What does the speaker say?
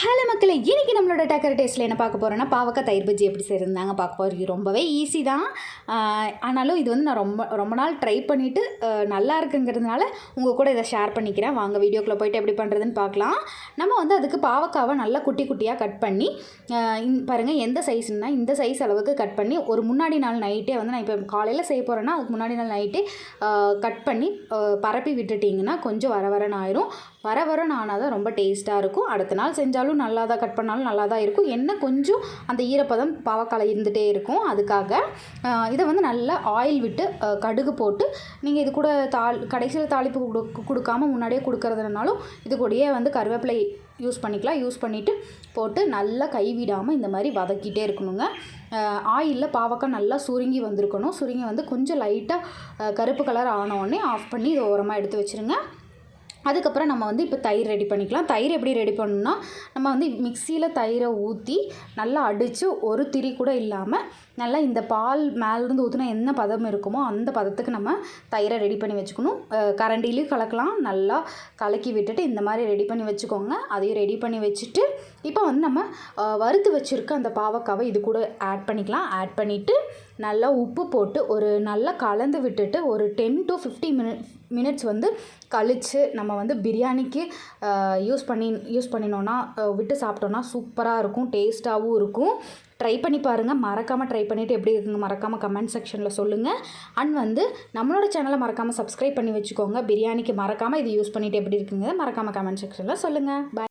Hello மக்களே இன்றைக்கி நம்மளோட டக்கர் டேஸ்ட்டில் என்ன பார்க்க போகிறோன்னா பாவக்காய் தயிர் பஜ்ஜி எப்படி செய்யிருந்தாங்க பார்க்க போகிறோம் ரொம்பவே ஈஸி தான். ஆனாலும் இது வந்து நான் ரொம்ப ரொம்ப நாள் ட்ரை பண்ணிவிட்டு நல்லா இருக்குங்கிறதுனால உங்கள் கூட இதை ஷேர் பண்ணிக்கிறேன். வாங்க வீடியோக்குள்ளே போயிட்டு எப்படி பண்ணுறதுன்னு பார்க்கலாம். நம்ம வந்து அதுக்கு பாவக்காவை நல்லா குட்டி குட்டியாக கட் பண்ணி பாருங்கள் எந்த சைஸ்னால் இந்த சைஸ் அளவுக்கு கட் பண்ணி ஒரு முன்னாடி நாள் நைட்டே வந்து நான் இப்போ காலையில் செய்ய போகிறேன்னா அதுக்கு முன்னாடி நாள் நைட்டே கட் பண்ணி பரப்பி விட்டுட்டிங்கன்னா கொஞ்சம் வர வரன்னு ஆயிரும். வர வரன்னு ஆனால் தான் ரொம்ப டேஸ்ட்டாக இருக்கும். அடுத்த நாள் செஞ்சாலும் நல்லா தான் கட் பண்ணாலும் நல்லா தான் இருக்கும். என்ன கொஞ்சம் அந்த ஈரப்பதம் பாவக்காலை இருந்துகிட்டே இருக்கும். அதுக்காக இதை வந்து நல்லா ஆயில் விட்டு கடுகு போட்டு நீங்கள் இது கூட தாள் கடைசியில் தாளிப்பு கொடு கொடுக்காம முன்னாடியே கொடுக்கறதுனாலும் இது கூடயே வந்து கருவேப்பிலை யூஸ் பண்ணிக்கலாம். யூஸ் பண்ணிவிட்டு போட்டு நல்லா கைவிடாமல் இந்த மாதிரி வதக்கிட்டே இருக்கணுங்க. ஆயிலில் பாவக்காய் நல்லா சுருங்கி வந்திருக்கணும். சுருங்கி வந்து கொஞ்சம் லைட்டாக கருப்பு கலர் ஆன ஆஃப் பண்ணி இதை ஓரமாக எடுத்து வச்சுருங்க. அதுக்கப்புறம் நம்ம வந்து இப்போ தயிர் ரெடி பண்ணிக்கலாம். தயிர் எப்படி ரெடி பண்ணணும்னா நம்ம வந்து மிக்சியில் தயிரை ஊற்றி நல்லா அடித்து ஒரு திரி கூட இல்லாமல் நல்லா இந்த பால் மேலேருந்து ஊற்றினா என்ன பதம் இருக்குமோ அந்த பதத்துக்கு நம்ம தயிரை ரெடி பண்ணி வச்சுக்கணும். கரண்டிலையும் கலக்கலாம். நல்லா கலக்கி விட்டுட்டு இந்த மாதிரி ரெடி பண்ணி வச்சுக்கோங்க. அதையும் ரெடி பண்ணி வச்சுட்டு இப்போ வந்து நம்ம வறுத்து வச்சுருக்க அந்த பாவக்காவை இது கூட ஆட் பண்ணிக்கலாம். ஆட் பண்ணிவிட்டு நல்லா உப்பு போட்டு ஒரு நல்லா கலந்து விட்டுட்டு ஒரு ten to fifty minute minutes வந்து கழித்து நம்ம வந்து பிரியாணிக்கு யூஸ் பண்ணி யூஸ் பண்ணினோன்னா விட்டு சாப்பிட்டோன்னா சூப்பராக இருக்கும் டேஸ்ட்டாகவும் இருக்கும். ட்ரை பண்ணி பாருங்கள் மறக்காமல் ட்ரை பண்ணிவிட்டு எப்படி இருக்குங்க மறக்காமல் கமெண்ட் செக்ஷனில் சொல்லுங்கள் அண்ட் வந்து நம்மளோட சேனலை மறக்காமல் சப்ஸ்கிரைப் பண்ணி வச்சுக்கோங்க. பிரியாணிக்கு மறக்காமல் இது யூஸ் பண்ணிவிட்டு எப்படி இருக்குங்க மறக்காமல் கமெண்ட் செக்ஷனில் சொல்லுங்கள் பாய்